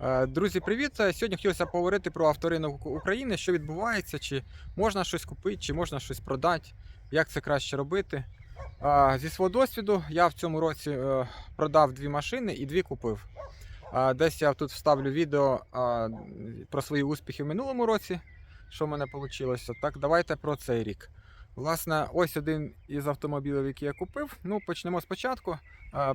Е, Друзі, привіт! Сьогодні хотілося поговорити про авторинок України, що відбувається, чи можна щось купити, чи можна щось продати, як це краще робити. Е, Зі свого досвіду я в цьому році е, продав дві машини і дві купив. Е, Десь я тут вставлю відео е, про свої успіхи в минулому році, що в мене вийшло. Так, давайте про цей рік. Власне, ось один із автомобілів, який я купив. Ну, почнемо спочатку.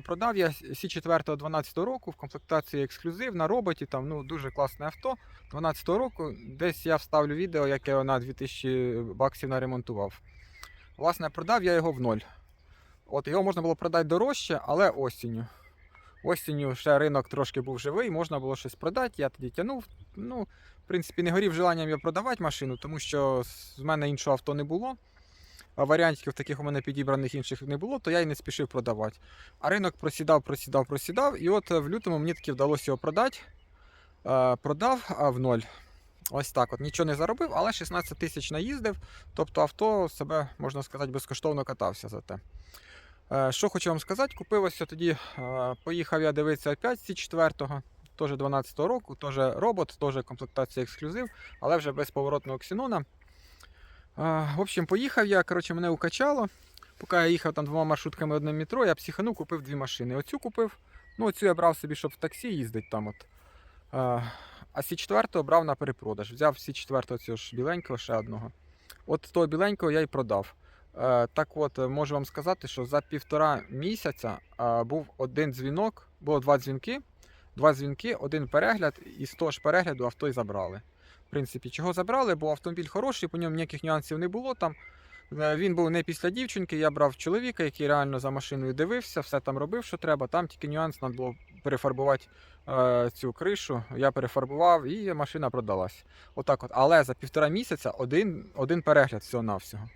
Продав я Сі 4 12 року в комплектації ексклюзив на роботі. Там ну дуже класне авто. 12 року. Десь я вставлю відео, як я на 2000 баксів наремонтував. Власне, продав я його в ноль. От його можна було продати дорожче, але осінню. Осінню ще ринок трошки був живий, можна було щось продати. Я тоді тягнув. Ну, в принципі, не горів желанням я продавати машину, тому що з мене іншого авто не було. Варіантів таких у мене підібраних інших не було, то я і не спішив продавати. А ринок просідав, просідав, просідав. І от е, в лютому мені таки вдалося його продати. Е, Продав в ноль. Ось так. от. Нічого не заробив, але 16 тисяч наїздив. Тобто авто себе, можна сказати, безкоштовно катався за те. Е, Що хочу вам сказати, купив ось тоді, поїхав я дивитися опять з 4-го, теж 12-го року, теж робот, теж комплектація ексклюзив, але вже без поворотного ксенона. В общем, поїхав я, коротше, мене укачало. Поки я їхав там двома маршрутками одним метро, я психанув, купив дві машини. Оцю купив. Ну, оцю я брав собі, щоб в таксі їздити там. от. А, а Сі 4 брав на перепродаж. Взяв Сі 4 цього ж біленького ще одного. От того біленького я і продав. Е, так от, е, можу вам сказати, що за півтора місяця е, був один дзвінок, було два дзвінки, два дзвінки, один перегляд, і з того ж перегляду авто й забрали. Принципі, чого забрали, бо автомобіль хороший, по ньому ніяких нюансів не було там. Е, Він був не після дівчинки, я брав чоловіка, який реально за машиною дивився, все там робив, що треба. Там тільки нюанс, треба було перефарбувати е, цю кришу. Я перефарбував і машина продалась. Отак от. Але за півтора місяця один, один перегляд всього-навсього.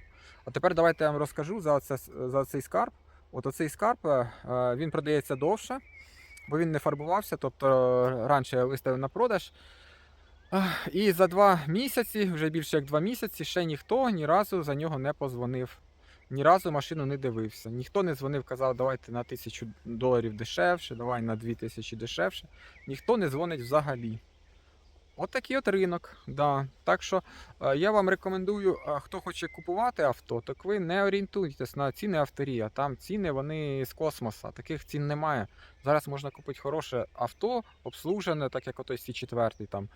А тепер давайте я вам розкажу за, це, за цей скарб. От оцей скарб е, е, він продається довше, бо він не фарбувався, тобто е, раніше я виставив на продаж. І за два місяці, вже більше як два місяці, ще ніхто ні разу за нього не позвонив. Ні разу машину не дивився. Ніхто не дзвонив, казав, давайте на тисячу доларів дешевше, давай на дві тисячі дешевше. Ніхто не дзвонить взагалі. От такий от ринок. Да. Так що е, я вам рекомендую, е, хто хоче купувати авто, так ви не орієнтуйтесь на ціни авторія. Там ціни вони з космоса. Таких цін немає. Зараз можна купити хороше авто, обслужене, так як отой Сі 4 там.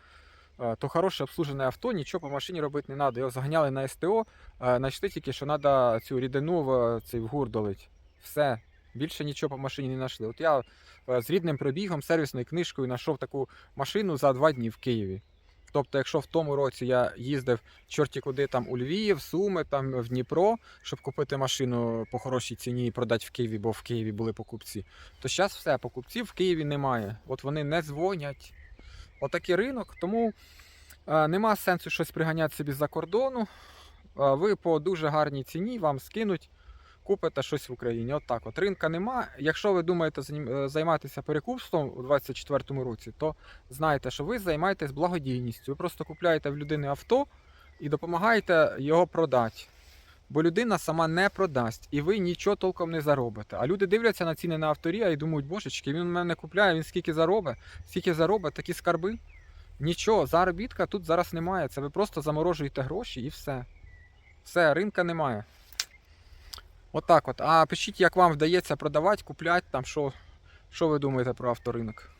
Е, То хороше обслужене авто, нічого по машині робити не треба. Його заганяли на СТО, е, знайшли тільки, що треба цю рідину в цей в гур. Все. Більше нічого по машині не знайшли. От я е, з рідним пробігом, сервісною книжкою знайшов таку машину за два дні в Києві. Тобто, якщо в тому році я їздив чорті куди там у Львів, Суми, там в Дніпро, щоб купити машину по хорошій ціні і продати в Києві, бо в Києві були покупці, то зараз все, покупців в Києві немає. От вони не дзвонять. Отакий ринок, тому е, нема сенсу щось приганяти собі за кордону. Е, ви по дуже гарній ціні вам скинуть, купите щось в Україні. От так от. Ринка нема. Якщо ви думаєте е, займатися перекупством у 2024 році, то знайте, що ви займаєтесь благодійністю. Ви просто купляєте в людини авто і допомагаєте його продати. Бо людина сама не продасть, і ви нічого толком не заробите. А люди дивляться на ціни на авторія і думають, божечки, він мене купляє, він скільки заробить, скільки заробить, такі скарби. Нічого, заробітка тут зараз немає. Це ви просто заморожуєте гроші і все. Все, ринка немає. Отак от. А пишіть, як вам вдається продавати, купляти там, що, що ви думаєте про авторинок.